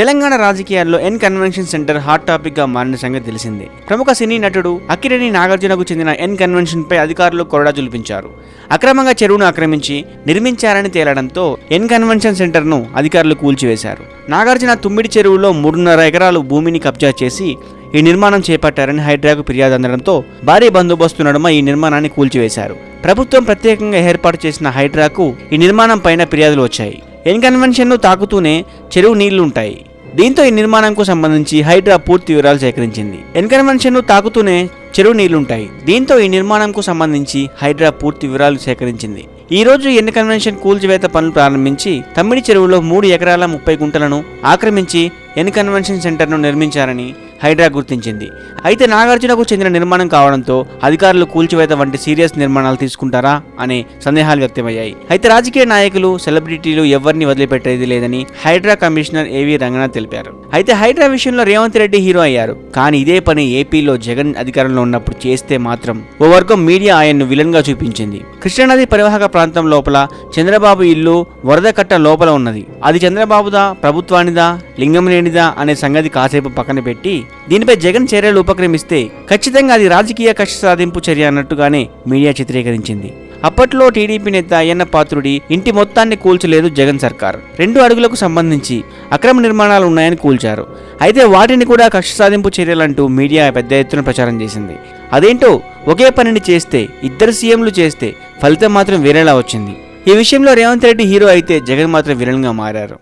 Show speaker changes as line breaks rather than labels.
తెలంగాణ రాజకీయాల్లో N convention centre hot టాపిక్గా మారిన సంగతి తెలిసిందే. ప్రముఖ సినీ నటుడు అక్కిరేని నాగార్జునకు చెందిన ఎన్ కన్వెన్షన్ పై అధికారులు కొరడా జులిపించారు అక్రమంగా చెరువును ఆక్రమించి నిర్మించారని తేలడంతో ఎన్ కన్వెన్షన్ సెంటర్ను అధికారులు కూల్చివేశారు. నాగార్జున తుమ్మిడి చెరువులో మూడున్నర ఎకరాలు భూమిని కబ్జా చేసి ఈ నిర్మాణం చేపట్టారని హైడ్రాకు ఫిర్యాదు అందడంతో భారీ బందోబస్తు నడుమ ఈ నిర్మాణాన్ని కూల్చివేశారు. ప్రభుత్వం ప్రత్యేకంగా ఏర్పాటు చేసిన హైడ్రాకు ఈ నిర్మాణం పైన ఫిర్యాదులు వచ్చాయి. ఎన్ కన్వెన్షన్ను తాకుతూనే చెరువు నీళ్ళు ఉంటాయి దీంతో ఈ నిర్మాణంకు సంబంధించి హైడ్రా పూర్తి వివరాలు సేకరించింది. ఎన్కన్వెన్షన్ను తాకుతూనే చెరువు నీళ్ళుంటాయి. దీంతో ఈ నిర్మాణంకు సంబంధించి హైడ్రా పూర్తి వివరాలు సేకరించింది. ఈ రోజు ఎన్ కన్వెన్షన్ కూల్చివేత పనులు ప్రారంభించి తమ్మిడి చెరువులో మూడు ఎకరాల ముప్పై గుంటలను ఆక్రమించి ఎన్ కన్వెన్షన్ సెంటర్ను నిర్మించారని హైడ్రా గుర్తించింది. అయితే నాగార్జునకు చెందిన నిర్మాణం కావడంతో అధికారులు కూల్చివేత వంటి సీరియస్ నిర్మాణాలు తీసుకుంటారా అనే సందేహాలు వ్యక్తమయ్యాయి. అయితే రాజకీయ నాయకులు సెలబ్రిటీలు ఎవరిని వదిలిపెట్టేది లేదని హైడ్రా కమిషనర్ ఏవి రంగనాథ్ తెలిపారు. అయితే హైడ్రా విషయంలో రేవంత్ రెడ్డి హీరో అయ్యారు. కానీ ఇదే పని ఏపీలో జగన్ అధికారంలో ఉన్నప్పుడు చేస్తే మాత్రం ఓ వర్గం మీడియా ఆయన్ను విలన్గా చూపించింది కృష్ణానది పరివాహక ప్రాంతం లోపల చంద్రబాబు ఇల్లు వరద కట్ట లోపల ఉన్నది. అది చంద్రబాబుదా ప్రభుత్వానిదా లింగం లేనిదా అనే సంగతి కాసేపు పక్కన పెట్టి దీనిపై జగన్ చర్యలు ఉపక్రమిస్తే ఖచ్చితంగా అది రాజకీయ కక్ష సాధింపు చర్య అన్నట్టుగానే మీడియా చిత్రీకరించింది. అప్పట్లో టీడీపీ నేత అయ్యన్న పాత్రుడి ఇంటి మొత్తాన్ని కూల్చలేదు జగన్ సర్కార్. రెండు అడుగులకు సంబంధించి అక్రమ నిర్మాణాలు ఉన్నాయని కూల్చారు. అయితే వాటిని కూడా కక్ష సాధింపు చర్యలంటూ మీడియా పెద్ద ఎత్తున ప్రచారం చేసింది. అదేంటో ఒకే పనిని చేస్తే ఇద్దరు సీఎంలు చేస్తే ఫలితం మాత్రం వేరేలా వచ్చింది. ఈ విషయంలో రేవంత్ రెడ్డి హీరో అయితే జగన్ మాత్రం విలన్గా మారారు.